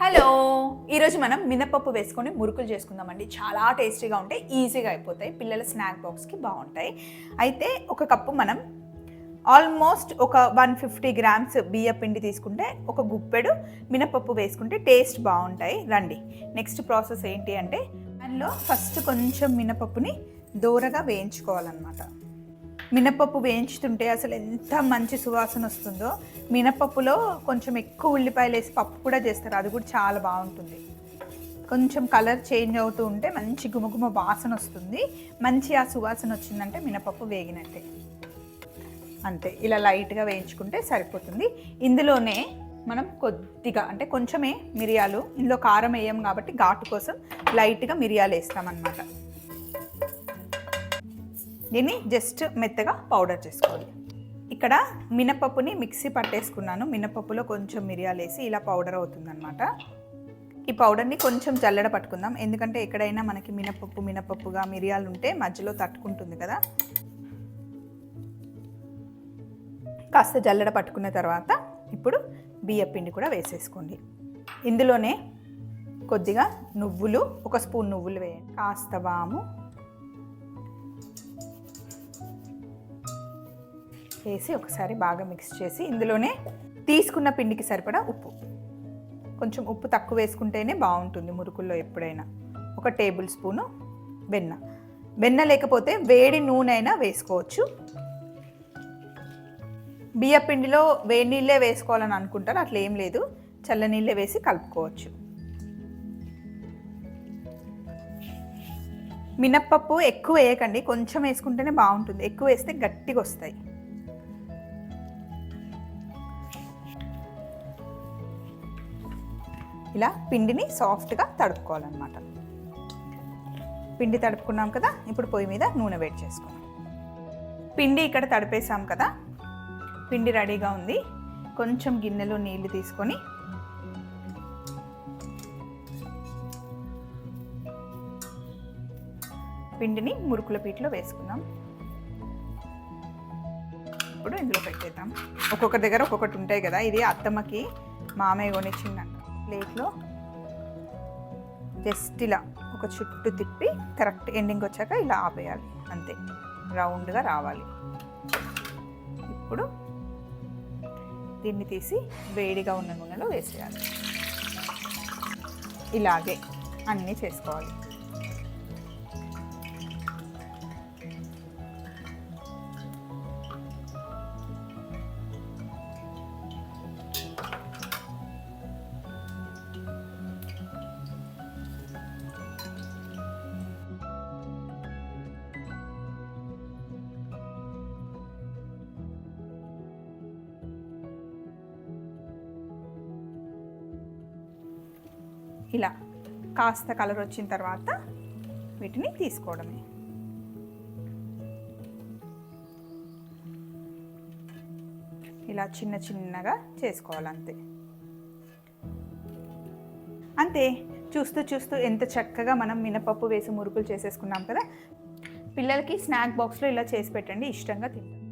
Hello. ఈరోజు మనం మినపప్పు వేసుకొని మురుకులు చేసుకుందామండి. చాలా టేస్టీగా ఉంటాయి ఈజీగా అయిపోతాయి. పిల్లల స్నాక్ బాక్స్కి బాగుంటాయి. అయితే ఒక కప్పు మనం ఆల్మోస్ట్ ఒక వన్ ఫిఫ్టీ గ్రామ్స్ బియ్య పిండి తీసుకుంటే ఒక గుప్పెడు మినపప్పు వేసుకుంటే టేస్ట్ బాగుంటాయి. రండి. నెక్స్ట్ ప్రాసెస్ ఏంటి అంటే దానిలో ఫస్ట్ కొంచెం మినపప్పుని దూరగా వేయించుకోవాలన్నమాట. మినపప్పు వేయించుతుంటే అసలు ఎంత మంచి సువాసన వస్తుందో. మినపప్పులో కొంచెం ఎక్కువ ఉల్లిపాయలు వేసి పప్పు కూడా చేస్తారు. అది కూడా చాలా బాగుంటుంది. కొంచెం కలర్ చేంజ్ అవుతూ ఉంటే మంచి గుమగుమ వాసన వస్తుంది. మంచి ఆ సువాసన వచ్చిందంటే మినపప్పు వేగినట్టే. అంతే. ఇలా లైట్గా వేయించుకుంటే సరిపోతుంది. ఇందులోనే మనం కొద్దిగా అంటే కొంచెమే మిరియాలు. ఇందులో కారం వేయం కాబట్టి ఘాటు కోసం లైట్గా మిరియాలు వేస్తామన్నమాట. దీన్ని జస్ట్ మెత్తగా పౌడర్ చేసుకోవాలి. ఇక్కడ మినపప్పుని మిక్సీ పట్టేసుకున్నాను. మినపప్పులో కొంచెం మిరియాలు వేసి ఇలా పౌడర్ అవుతుందన్నమాట. ఈ పౌడర్ని కొంచెం జల్లెడ పట్టుకుందాం. ఎందుకంటే ఎక్కడైనా మనకి మినపప్పు మినపప్పుగా మిరియాలు ఉంటే మధ్యలో తట్టుకుంటుంది కదా. కాస్త జల్లెడ పట్టుకున్న తర్వాత ఇప్పుడు బియ్య పిండి కూడా వేసేసుకోండి. ఇందులోనే కొద్దిగా నువ్వులు ఒక స్పూన్ నువ్వులు వేయండి. కాస్త వాము వేసి ఒకసారి బాగా మిక్స్ చేసి ఇందులోనే తీసుకున్న పిండికి సరిపడా ఉప్పు. కొంచెం ఉప్పు తక్కువ వేసుకుంటేనే బాగుంటుంది మురుకుల్లో ఎప్పుడైనా. ఒక టేబుల్ స్పూను వెన్న. వెన్న లేకపోతే వేడి నూనె అయినా వేసుకోవచ్చు. బియ్య పిండిలో వేడి నీళ్ళే వేసుకోవాలని అనుకుంటారు అట్లా ఏం లేదు. చల్ల నీళ్ళే వేసి కలుపుకోవచ్చు. మినప్పప్పు ఎక్కువ వేయకండి కొంచెం వేసుకుంటేనే బాగుంటుంది. ఎక్కువ వేస్తే గట్టిగా వస్తాయి. ఇలా పిండిని సాఫ్ట్గా తడుపుకోవాలన్నమాట. పిండి తడుపుకున్నాం కదా ఇప్పుడు పొయ్యి మీద నూనె వేడి చేసుకున్నాం పిండి ఇక్కడ తడిపేసాం కదా పిండి రెడీగా ఉంది. కొంచెం గిన్నెలో నీళ్ళు తీసుకొని పిండిని మురుకుల పీటలో వేసుకుందాం ఇప్పుడు ఇందులో పెట్టేద్దాం. ఒక్కొక్క దగ్గర ఒక్కొక్కటి ఉంటాయి కదా ఇది అత్తమ్మకి మామయ్య కొనిచ్చిందంట. ప్లేట్లో జస్ట్ ఇలా ఒక చుట్టు తిప్పి కరెక్ట్ ఎండింగ్ వచ్చాక ఇలా ఆపేయాలి అంతే. రౌండ్గా రావాలి. ఇప్పుడు దీన్ని తీసి వేడిగా ఉన్న నూనెలో వేసేయాలి. ఇలాగే అన్నీ చేసుకోవాలి. ఇలా కాస్త కలర్ వచ్చిన తర్వాత వీటిని తీసుకోవడమే. ఇలా చిన్న చిన్నగా చేసుకోవాలి అంతే అంతే చూస్తూ చూస్తూ ఎంత చక్కగా మనం మినపప్పు వేసి మురుకులు చేసేసుకున్నాం కదా? పిల్లలకి స్నాక్ బాక్స్లో ఇలా చేసి పెట్టండి ఇష్టంగా తింటారు.